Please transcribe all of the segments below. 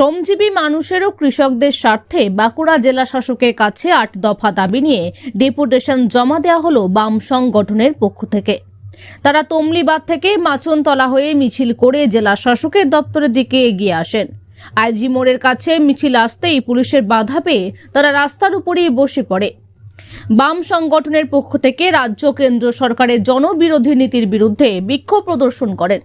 শ্রমজীবী মানুষের ও কৃষকদের স্বার্থে বাঁকুড়া জেলা শাসকের কাছে আট দফা দাবি নিয়ে ডেপুটেশন জমা দেওয়া হলো বাম সংগঠনের পক্ষ থেকে। তারা তমলিবাদ থেকে মাচনতলা হয়ে মিছিল করে জেলা শাসকের দপ্তরের দিকে এগিয়ে আসেন। আইজি মোড়ের কাছে মিছিল আসতেই পুলিশের বাধা পেয়ে তারা রাস্তার উপরেই বসে পড়ে। বাম সংগঠনের পক্ষ থেকে রাজ্য কেন্দ্র সরকারের জনবিরোধী নীতির বিরুদ্ধে বিক্ষোভ প্রদর্শন করেন।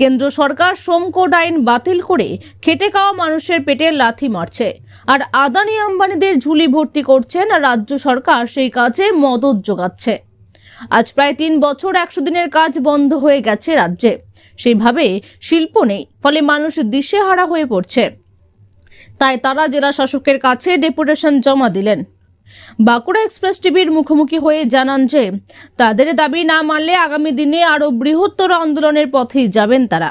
কেন্দ্র সরকার শ্রম কোড আইন বাতিল করে খেটে খাওয়া মানুষের পেটে লাথি মারছে। আর আদানি আম্বানিদের ঝুলি ভর্তি করছেন আর রাজ্য সরকার সেই কাজে মদত যোগাচ্ছে। আজ প্রায় তিন বছর একশো দিনের কাজ বন্ধ হয়ে গেছে রাজ্যে। সেইভাবে শিল্প নেই, ফলে মানুষ দিশেহারা হয়ে পড়ছে। তাই তারা জেলা শাসকের কাছে ডেপুটেশন জমা দিলেন। বাঁকুড়া এক্সপ্রেস টিভির মুখোমুখি হয়ে জানান যে, তাদের দাবি না মানলে আগামী দিনে আরও বৃহত্তর আন্দোলনের পথেই যাবেন তারা।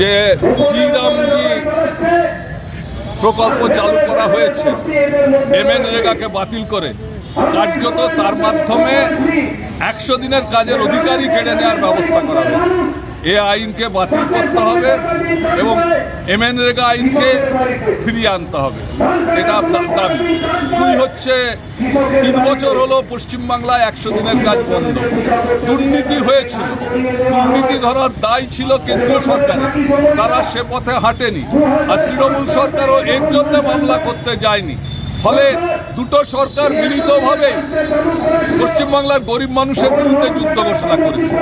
যে শ্রীরামজি প্রকল্প চালু করা হয়েছে এমএন রেগাকে বাতিল করে কার্যত তার মাধ্যমে একশো দিনের কাজের অধিকারই কেড়ে নেওয়ার ব্যবস্থা করা হয়েছে। এ আইনকে বাতিল করতে হবে এবং এমএন রেগা আইনকে ফিরিয়ে আনতে হবে। এটা দাবি। দুই হচ্ছে, তিন বছর হলো পশ্চিমবাংলায় একশো দিনের কাজ বন্ধ। দুর্নীতি হয়েছিল। দুর্নীতি ধরার দায় ছিল কেন্দ্রীয় সরকারের। তারা সে পথে হাঁটেনি। আর তৃণমূল সরকারও এর জন্য মামলা করতে যায়নি। ফলে দুটো সরকার মিলিতভাবে পশ্চিমবাংলার গরিব মানুষের বিরুদ্ধে যুদ্ধ ঘোষণা করেছে।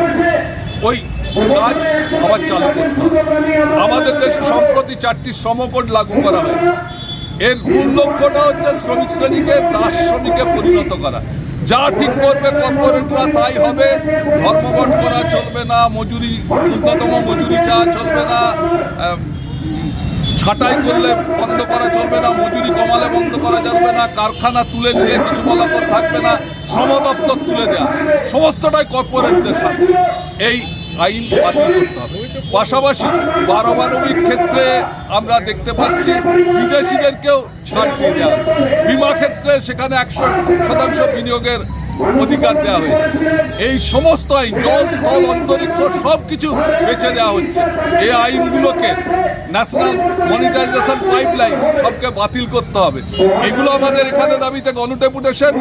ওই কাজ আবার চালু করতে আমাদের দেশে সম্প্রতি চারটি শ্রমকোড লাগু করা হয়েছে। এর মূল লক্ষ্যটা হচ্ছে শ্রমিক শ্রেণীকে, দাস শ্রমিকে পরিণত করা। যা ঠিক করবে, কর্পোরেটরা তাই হবে। ধর্মঘট করা চলবে না, মজুরি, ন্যূনতম মজুরি চাওয়া চলবে না। ছাঁটাই করলে বন্ধ করা চলবে না। করা যাবে না, কারখানা তুলে নিলে কিছু বলাকর থাকবে না শ্রম দপ্তর তুলে দেওয়া সমস্তটাই কর্পোরেটদের সাথে এই আইন বাতিল করতে হবে। পাশাপাশি পারমাণবিক ক্ষেত্রে আমরা দেখতে পাচ্ছি বিদেশিদেরকেও ছাড় দিয়ে দেওয়া বিমা ক্ষেত্রে সেখানে একশো শতাংশ বিনিয়োগের অধিকার দেওয়া হয়েছে। এই সমস্ত আইন, জল, স্থল, অন্তরিক্ষ সব কিছু বেছে দেওয়া হচ্ছে। এই আইনগুলোকে ন্যাশনাল মনিটাইজেশন পাইপলাইন সবকে বাতিল করতে হবে। এগুলো আমাদের এখানে দাবিতে গণডেপুটেশন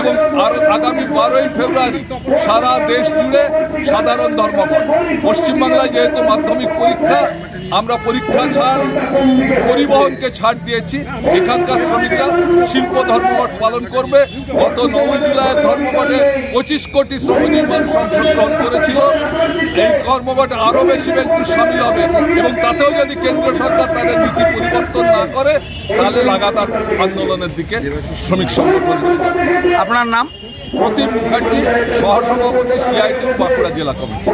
এবং আরও আগামী বারোই ফেব্রুয়ারি সারা দেশ জুড়ে সাধারণ ধর্মঘট। পশ্চিমবাংলায় যেহেতু মাধ্যমিক পরীক্ষা আমরা পরীক্ষা ছাড় পরিবহনকে ছাড় দিয়েছি। এখানকার শ্রমিকরা শিল্প ধর্মঘট পালন করবে। গত নয় জুলাইয়ের ধর্মঘটে পঁচিশ কোটি শ্রম নির্মাণ মানুষ গ্রহণ করেছিল। এই কর্মঘটে আরও বেশি ব্যক্তি সামিল হবে এবং তাতেও যদি কেন্দ্র সরকার তাদের নীতি পরিবর্তন না করে তাহলে লাগাতার আন্দোলনের দিকে শ্রমিক সংগঠন আপনার নাম? প্রদীপ মুখার্জি সহসভাপতি সিআইটিউ বাঁকুড়া জেলা কমিটি।